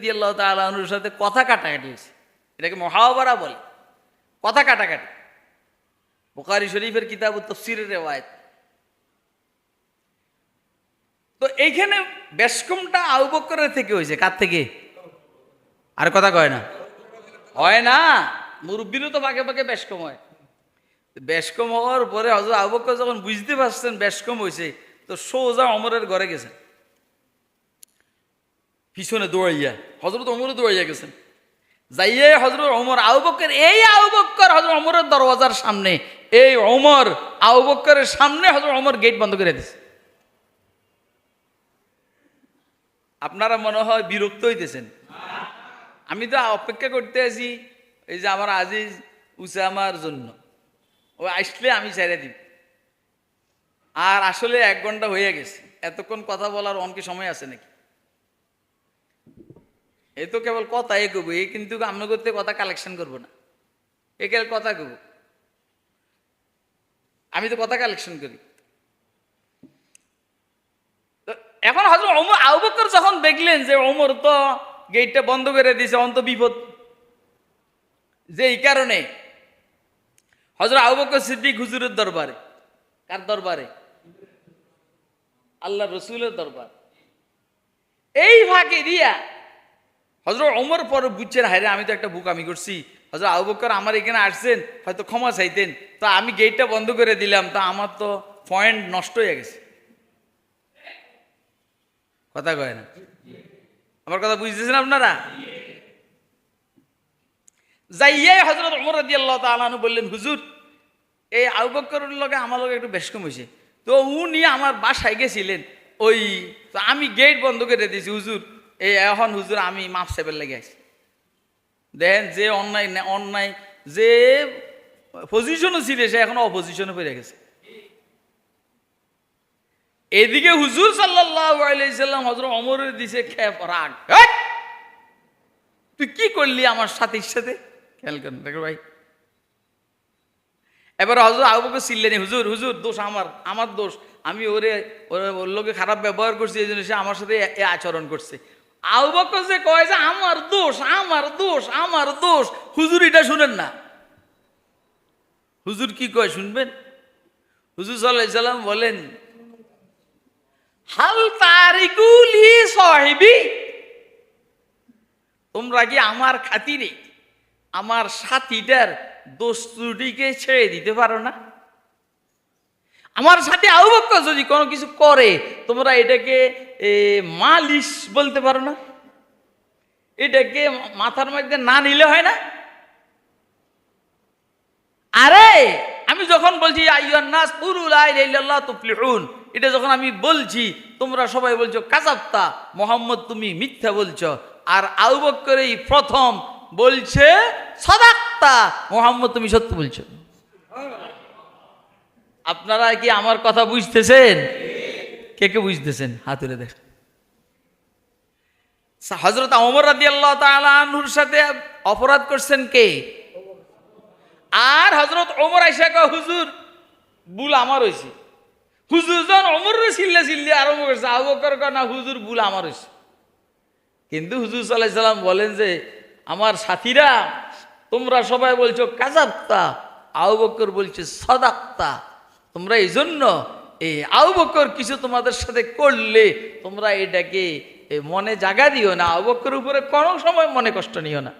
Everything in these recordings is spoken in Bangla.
দিয়াল্লাহ তালুর সাথে কথা কাটাকাটি হয়েছে। এটাকে মহাবরা বলে। কথা কাটাকাটি। বুখারি শরীফের কিতাব তফসিরের রেওয়ায়ত। তো এইখানে বেশকমটা আউবকরের থেকে হয়েছে। কার থেকে? আর কথা কয় না। হয় না। মুরব্বীরও তো পাকে পাকে বেশকম হয়। বেশকম হওয়ার পরে হজরত আবুবকর যখন বুঝতে পারছেন বেশকম হয়েছে, তো সোজা অমরের ঘরে গেছেন। পিছনে দৌড়াইয়া হজরত অমরে দৌড়াইয়া গেছেন। যাইয়ে হজরত অমর আউবক্কর এই আউবক্কর হজরত অমরের দরওয়াজার সামনে, এই অমর আউবক্করের সামনে হজরত অমর গেট বন্ধ করে দিছে। আপনারা মনে হয় বিরক্ত হইতেছেন। আমি তো অপেক্ষা করতে আছি, এই যে আমার আজিজ উসামার জন্য। ও আসলে আমি ছেড়ে দিব। আর আসলে এক ঘণ্টা হয়ে গেছে। এতক্ষণ কথা বলার অনকে সময় আছে নাকি? এ তো কেবল কথা এ কব এ কিন্তু আমরা করতে কথা কালেকশন করব না। এ কেবল কথা কব আমি তো কথা কালেকশন করি। এখন হজরত অমর আবুবকর যখন দেখলেন যে অমর তো গেটটা বন্ধ করে দিয়েছে, অন্ত বিপদ, যে এই কারণে হজরত আবুবকর সিদ্দিক হুজুরের দরবারে, কার দরবারে? আল্লাহ রসুলের দরবার। এই ফাঁকে দিয়া হজরত অমর পর বুঝছেন, হায়রে, আমি তো একটা বুক আমি করছি। হজরত আবু বকর, আমার এখানে আসছেন, হয়তো ক্ষমা চাইতেন। তা আমি গেটটা বন্ধ করে দিলাম, তা আমার তো পয়েন্ট নষ্ট হয়ে গেছে। কথা কয় না। আমার কথা বুঝতেছেন আপনারা? যাইয়াই হজরত অমর রাজি আল্লাহ তালু বললেন, হুজুর, এই আবু বকরের লগে আমার লগে একটু বেশ কম হয়েছে। তো উনি আমার বাসায় গেছিলেন, ওই, তো আমি গেট বন্ধ করে দিয়েছি, হুজুর এই এখন হুজুর আমি মাপ সেবের লেগে আছি দেখেন যে অন্যায় অন্যায় যে পজিশনও ছিল, সে এখন অপজিশনে পড়ে গেছে। এদিকে হুজুর আলাইসাল্লাম হজরত অমরের দিছে খেপ, রাগ। তুই কি করলি আমার সাথীর সাথে? খেয়াল করেন, দেখো ভাই। এবার হজরত আবু বকর চিল্লেনি, হুজুর হুজুর, দোষ আমার আমার দোষ। আমি ওরে ওরে লোকে খারাপ ব্যবহার করছি, এই জন্য সে আমার সাথে আচরণ করছে। বকর যে কয় যে, আমার দোষ আমার দোষ আমার দোষ। হুজুর এটা শুনেন না। হুজুর কি কয় শুনবেন? হুজুর সাল্লাম বলেন, হাল তারিকুলি সাহিবি? তোমরা কি আমার খাতিরে, আমার সাথীটার দোষ ত্রুটিকে ছেড়ে দিতে পারো না? আমার সাথে আউবক্য যদি কোনো কিছু করে, তোমরা এটাকে মালিশ বলতে পারো না? এটাকে মাথার মধ্যে না নিলে হয় না? আরে, আমি যখন বলছি এটা যখন আমি বলছি, তোমরা সবাই বলছো কাজাপ্তা মোহাম্মদ, তুমি মিথ্যা বলছো আর এই প্রথম বলছে, সদাক্তা, মোহাম্মদ, তুমি সত্য বলছো আপনারা কি আমার কথা বুঝতেছেন? কে কে বুঝতেছেন? হাতুরে দেখ হজরত অমর রাদি আল্লাহ তালুর সাথে অপরাধ করছেন কে? আর হজরত অমর আইসা কয়, হুজুর বুল আমার হয়েছে হুজুর যখন অমর চিল্লে চিল্লে আরম্ভ করছে, আবু বকর না হুজুর বুল আমার হয়েছে কিন্তু হুজুর সাল্লাহ সাল্লাম বলেন যে, আমার সাথীরা, তোমরা সবাই বলছো কাজাপ্তা আবু বকর বলছে সদাক্তা। তোমরা এই জন্য এই আবু বকর কিছু তোমাদের সাথে করলে তোমরা এটাকে মনে জাগা দিও না। আবু বকর উপরে কোনো সময় মনে কষ্ট নিও না।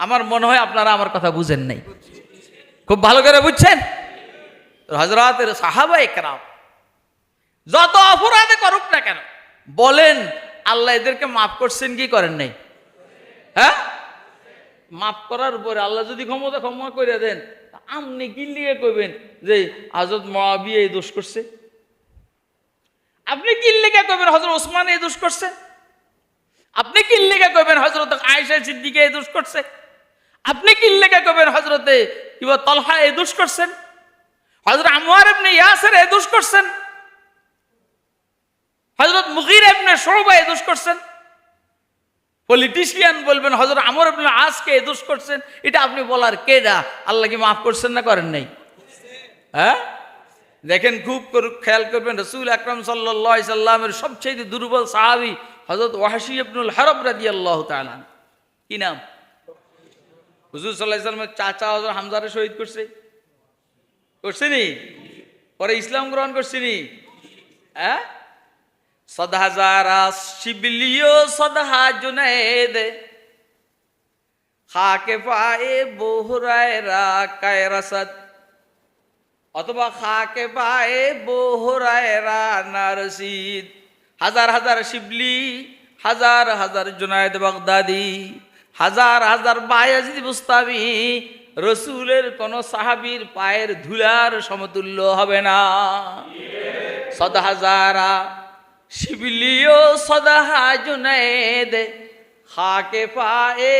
আমার মনে হয় আপনারা আমার কথা বুঝেন নাই। খুব ভালো করে বুঝছেন? হজরতের সাহাবা একরাম যত অপরাধে করুক না কেন, বলেন, আল্লাহ এদেরকে মাফ করছেন কি করেন নাই? হ্যাঁ? মাফ করার পরে আল্লাহ যদি ক্ষমতা ক্ষমা করে দেন আপনি কি লিগে কইবেন যে আজত মহাবি এই দোষ করছে? আপনি কি লিগে কইবেন হজরত ওসমান এই দোষ করছে? আপনি কি লিগে কইবেন হজরত আয়েশা সিদ্দিকে এই দোষ করছে? আপনি কি লিগে কইবেন হজরতে কিবা তলহা এই দোষ করছেন? হজরত আনোয়ার এমনি ইয়াসের এই দোষ করছেন? হজরত মুগির এমনি শোভা এই দোষ করছেন? পলিটিশিয়ান বলবেন হজরত আমর আপনি আজকে দোষ করছেন? এটা আপনি বলার কেডা আল্লাহ কি মাফ করছেন না করেন নাই? হ্যাঁ? দেখেন, খুব খেয়াল করবেন, রসুল আকরম সাল্লাহ সাল্লামের সবচেয়ে দুর্বল সাহাবি হজরত ওয়াহাসি ইবনুল হরব রাজি আল্লাহ তালান কি নাম? হুজুর সাল্লাহ ইসলামের চাচা হজর হামজারে শহীদ করছে। করছে নি? পরে ইসলাম গ্রহণ করছে নি? হ্যাঁ? সদহাজারা শিবলিও সদহা জুনেদ খাকে পায়ে বহুরায়রা কায়রাসাদ অথবা খাকে পায়ে বহুরায়রা নারসিদ হাজার হাজার শিবলি, হাজার হাজার জুনায়দ বাগদাদি, হাজার হাজার বায়াজিদ বুস্তাবি রসুলের কোন সাহাবীর পায়ের ধুলার সমতুল্য হবে না। সদ হাজারা শিবলিও সদাহা জুনায়দ খাকে পায়ে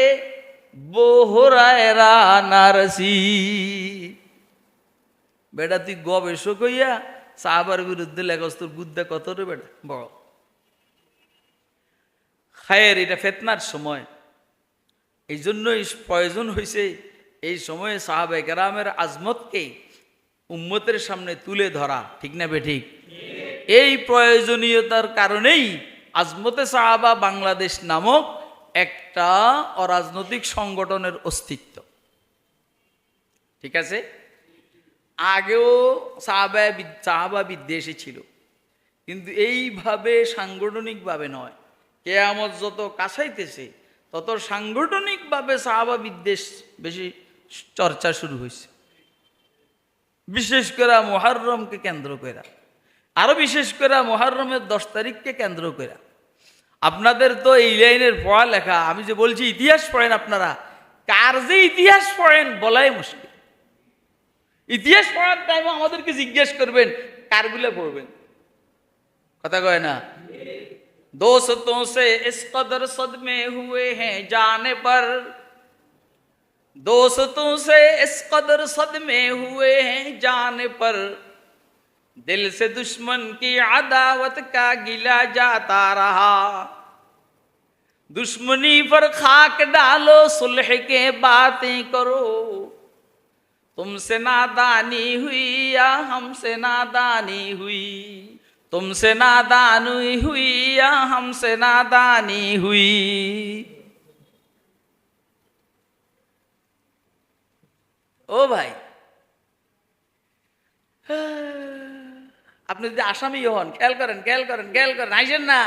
বহুরায়রা নারসি বেটা, তুই গবেষক হইয়া সাহাবার বিরুদ্ধে লেখস তোর বুদ্ধা কত রে বেটা? বড় খায়ের, এটা ফেতনার সময়। এই জন্যই প্রয়োজন হয়েছে এই সময়ে সাহাবে কেরামের আজমতকে উম্মতের সামনে তুলে ধরা। ঠিক না বে ঠিক? এই প্রয়োজনীয়তার কারণেই আজমতে সাহাবা বাংলাদেশ নামক একটা অরাজনৈতিক সংগঠনের অস্তিত্ব। ঠিক আছে? আগেও সাহাবা সাহাবা বিদ্বেষী ছিল। কিন্তু এইভাবে সাংগঠনিকভাবে নয়। কেয়ামত যত কাছাইতেছে তত সাংগঠনিকভাবে সাহাবা বিদ্বেষ বেশি চর্চা শুরু হয়েছে বিশেষ করে মহারমকে কেন্দ্র করে আরো বিশেষ করে মহারমের দশ তারিখকে কেন্দ্র করে আপনাদের তো এই লাইনের পড়ালেখা আমি যে বলছি ইতিহাস পড়েন আপনারা কার যে ইতিহাস পড়েন বলাই মুশকিল ইতিহাস পড়ার টাইমে আমাদেরকে জিজ্ঞেস করবেন কারগুলো পড়বেন কথা কয় না दोस्तों से इस कदर सदमे हुए हैं जाने पर दोस्तों से इस कदर सदमे हुए हैं जाने पर दिल से दुश्मन की अदावत का गिला जाता रहा। दुश्मनी पर खाक डालो, सुलह के बातें करो। तुमसे नादानी हुई या हमसे नादानी हुई? तुमसे नादानी हुई या हमसे नादानी हुई? ओ भाई আপনি যদি আসামি হন, খেয়াল করেন খেয়াল করেন খেয়াল করেন হাইছেন না।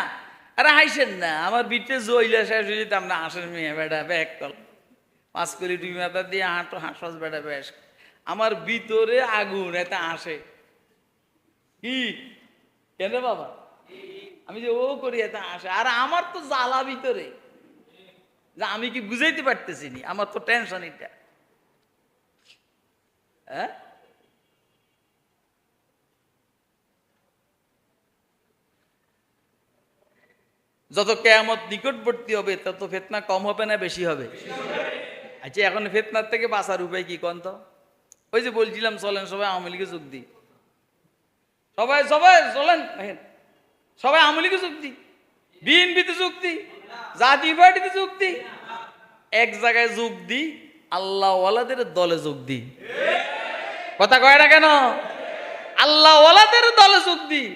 আরে হাইছেন না, আমার বিটে জইলা শেষ হয়ে যেতাম না আসেন মেয়ে, বেটা, ব্যাগ কল। পাঁচ কলি দুই মাথা দিয়ে হাঁটো, হাঁস বেটা, বেশ। আমার ভিতরে আগুন, এতে আসে কি? কেন বাবা? আমি যে ও করি, এতে আসে আর আমার তো জ্বালা ভিতরে। যে আমি কি বুঝাইতে পারতেছি আমার তো টেনশন এটা। হ্যাঁ? যত কেয়ামত নিকটবর্তী হবে, তত ফেতনা কম হবে না বেশি হবে? আচ্ছা এখন ফেতনার থেকে বাঁচার উপায় কি কন্ত ওই যে বলছিলাম, চলেন, সবাই আওয়ামী লীগে যোগ দিই। সবাই সবাই, চলেন সবাই আওয়ামী লীগে যোগ দিই। বিএনপিতে যোগ দিই, জাতীয় পার্টিতে যোগ দিই। এক জায়গায় যোগ দিই, আল্লাহওয়ালাদের দলে যোগ দিই। কথা কয় না কেন? আল্লাহওয়ালাদের দলে যোগ দিই।